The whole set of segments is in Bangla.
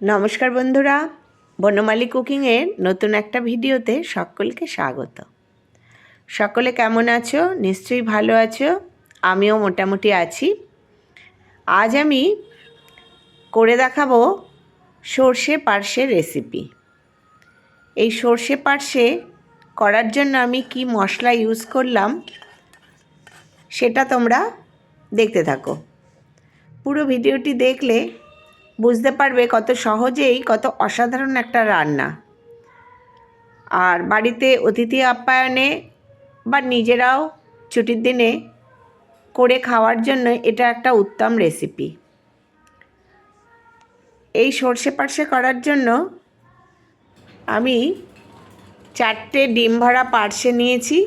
নমস্কার বন্ধুরা, বনমালী কুকিংয়ের নতুন একটা ভিডিওতে সকলকে স্বাগত। সকলে কেমন আছো? নিশ্চয়ই ভালো আছো। আমিও মোটামুটি আছি। আজ আমি করে দেখাবো সর্ষে পার্শে রেসিপি এই সর্ষে পার্শে করার জন্য আমি কি মশলা ইউজ করলাম, সেটা তোমরা দেখতে থাকো। পুরো ভিডিওটি দেখলে বুঝতে পারবে কত সহজেই, কত অসাধারণ একটা রান্না। আর বাড়িতে অতিথি আপ্যায়নে বা নিজেরাও ছুটির দিনে করে খাওয়ার জন্য এটা একটা উত্তম রেসিপি এই সর্ষে পার্শে করার জন্য আমি চারটে ডিম ভরা পার্শে নিয়েছি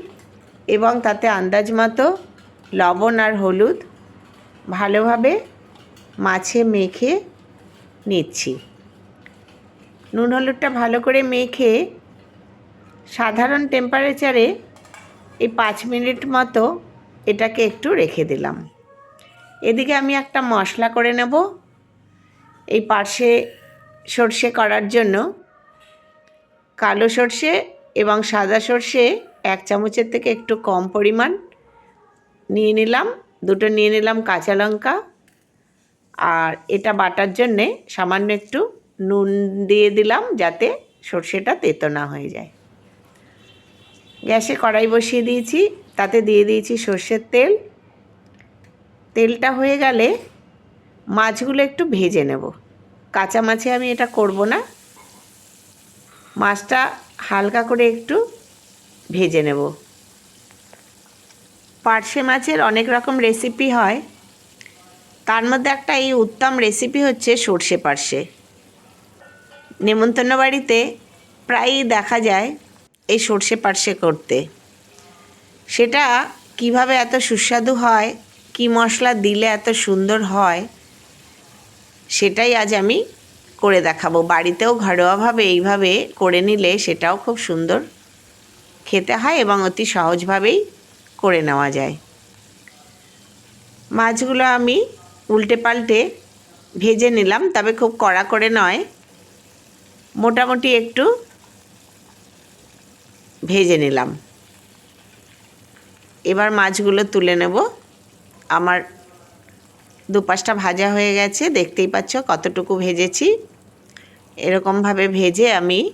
এবং তাতে আন্দাজ মতো লবণ আর হলুদ ভালোভাবে মাছে মেখে নিচ্ছি। নুন হলুদটা ভালো করে মেখে সাধারণ টেম্পারেচারে এই পাঁচ মিনিট মতো এটাকে একটু রেখে দিলাম। এদিকে আমি একটা মশলা করে নেব। এই পার্শে সর্ষে করার জন্য কালো সর্ষে এবং সাদা সর্ষে এক চামচের থেকে একটু কম পরিমাণ নিয়ে নিলাম। দুটো নিয়ে নিলাম কাঁচা লঙ্কা। আর এটা বাটার জন্যে সামান্য একটু নুন দিয়ে দিলাম যাতে সর্ষেটা তেতো না হয়ে যায়। গ্যাসে কড়াই বসিয়ে দিয়েছি, তাতে দিয়ে দিয়েছি সর্ষের তেল। তেলটা হয়ে গেলে মাছগুলো একটু ভেজে নেব। কাঁচা মাছে আমি এটা করব না। মাছটা হালকা করে একটু ভেজে নেব। পার্শে মাছের অনেক রকম রেসিপি হয়। তার মধ্যে একটা এই উত্তম রেসিপি হচ্ছে সর্ষে পার্শে। নেমন্তন্ন বাড়িতে প্রায়ই দেখা যায় এই সর্ষে পার্শে করতে। সেটা কীভাবে এত সুস্বাদু হয়, কি মশলা দিলে এত সুন্দর হয়, সেটাই আজ আমি করে দেখাবো। বাড়িতেও ঘরোয়াভাবে এইভাবে করে নিলে সেটাও খুব সুন্দর খেতে হয় এবং অতি সহজভাবেই করে নেওয়া যায়। মাছগুলো আমি উল্টে পাল্টে ভেজে নিলাম, তবে খুব কড়া করে নয়। মোটামুটি একটু ভেজে নিলাম। এবার মাছগুলো তুলে নেব। আমার দুপাশটা ভাজা হয়ে গেছে, দেখতেই পাচ্ছ কতটুকু ভেজেছি। এরকমভাবে ভেজে আমি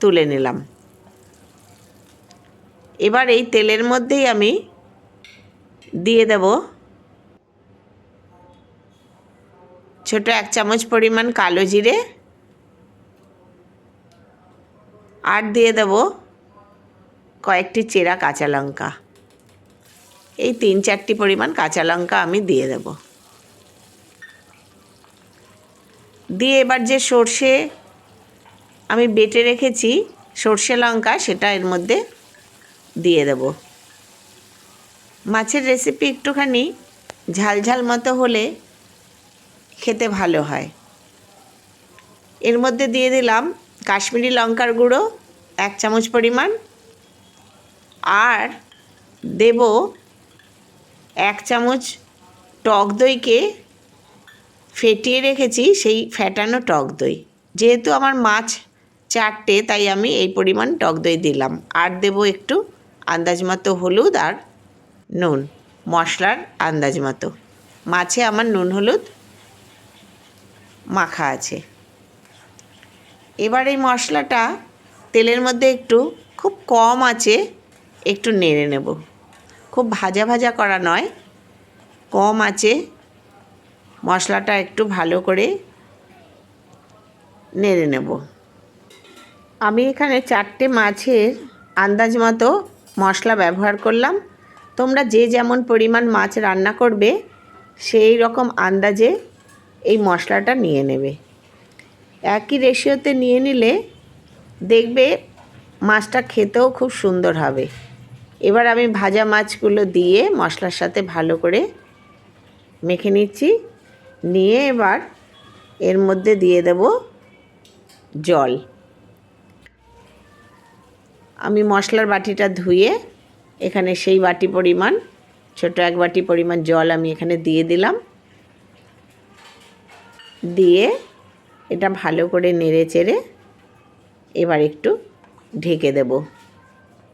তুলে নিলাম। এবার এই তেলের মধ্যেই আমি দিয়ে দেব ছোট এক চামচ পরিমাণ কালো জিরে আর দিয়ে দেব কয়েকটি চেরা কাঁচা লঙ্কা। এই তিন চারটি পরিমাণ কাঁচা লঙ্কা আমি দিয়ে দেব। দিয়ে এবার যে সর্ষে আমি বেটে রেখেছি সর্ষে লঙ্কা সেটা এর মধ্যে দিয়ে দেব। মাছের রেসিপি একটুখানি ঝালঝাল মতো হলে খেতে ভালো হয়। এর মধ্যে দিয়ে দিলাম কাশ্মীরি লঙ্কার গুঁড়ো, এক চামচ পরিমাণ। আর দেব এক চামচ টক দইকে ফেটিয়ে রেখেছি সেই ফ্যাটানো টক দই। যেহেতু আমার মাছ চারটে, তাই আমি এই পরিমাণ টক দই দিলাম। আর দেব একটু আন্দাজ মতো হলুদ আর নুন, মশলার আন্দাজ মতো। মাছে আমার নুন, হলুদ মাখা আছে। এবার এই মশলাটা তেলের মধ্যে একটু, খুব কম আছে, একটু নেড়ে নেব। খুব ভাজা ভাজা করা নয়, কম আছে। মশলাটা একটু ভালো করে নেড়ে নেব। আমি এখানে চারটে মাছের আন্দাজ মতো মশলা ব্যবহার করলাম। তোমরা যে যেমন পরিমাণ মাছ রান্না করবে, সেই রকম আন্দাজে এই মশলাটা নিয়ে নেবে। একই রেশিওতে নিয়ে নিলে দেখবে মাছটা খেতেও খুব সুন্দর হবে। এবার আমি ভাজা মাছগুলো দিয়ে মশলার সাথে ভালো করে মেখে নিচ্ছি। নিয়ে এবার এর মধ্যে দিয়ে দেব জল। আমি মশলার বাটিটা ধুয়ে এখানে সেই বাটি পরিমাণ, ছোট এক বাটি পরিমাণ জল আমি এখানে দিয়ে দিলাম। দিয়ে এটা ভালো করে নেড়ে চেড়ে এবার একটু ঢেকে দেব।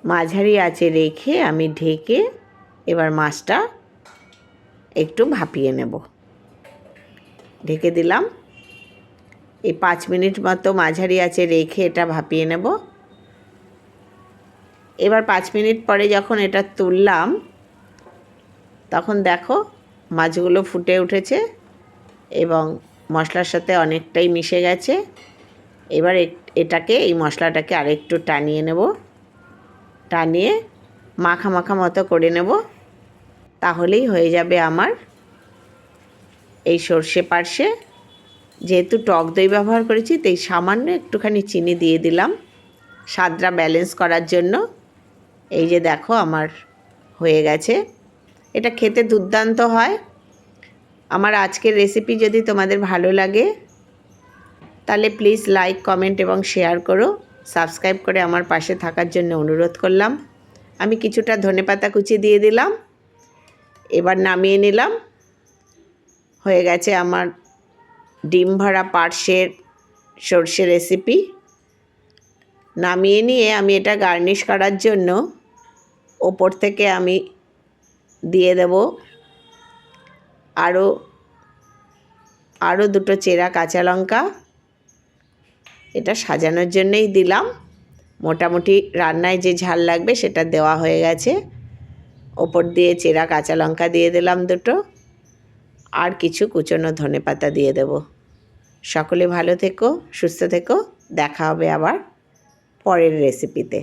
মাঝারি আঁচে রেখে আমি ঢেকে এবার মাছটা একটু ভাপিয়ে নেব। ঢেকে দিলাম। এই পাঁচ মিনিট মতো মাঝারি আঁচে রেখে এটা ভাপিয়ে নেব। এবার পাঁচ মিনিট পরে যখন এটা তুললাম, তখন দেখো মাছগুলো ফুটে উঠেছে এবং মশলার সাথে অনেকটাই মিশে গেছে। এবার এটাকে, এই মশলাটাকে আরেকটু টানিয়ে নেব। টানিয়ে মাখা মাখা মতো করে নেব। তাহলেই হয়ে যাবে আমার এই সর্ষে পার্শে যেহেতু টক দই ব্যবহার করেছি, তাই সামান্য একটুখানি চিনি দিয়ে দিলাম। স্বাদটা ব্যালেন্স করার জন্য। এই যে দেখো, আমার হয়ে গেছে। এটা খেতে দুর্দান্ত হয়। আমার আজকের রেসিপি যদি তোমাদের ভালো লাগে, তাহলে প্লিজ লাইক কমেন্ট এবং শেয়ার করো। সাবস্ক্রাইব করে আমার পাশে থাকার জন্য অনুরোধ করলাম। আমি কিছুটা ধনেপাতা কুচি দিয়ে দিলাম। এবার নামিয়ে নিলাম। হয়ে গেছে আমার ডিম ভরা পার্শের সর্ষে রেসিপি নামিয়ে নিয়ে আমি এটা গার্নিশ করার জন্য ওপর থেকে আমি দিয়ে দেব আরও আরও দুটো চেরা কাঁচা লঙ্কা। এটা সাজানোর জন্যই দিলাম। মোটামুটি রান্নায় যে ঝাল লাগবে সেটা দেওয়া হয়ে গেছে। ওপর দিয়ে চেরা কাঁচা লঙ্কা দিয়ে দিলাম দুটো। আর কিছু কুচনো ধনে পাতা দিয়ে দেব। সকলে ভালো থেকো, সুস্থ থেকো। দেখা হবে আবার পরের রেসিপিতে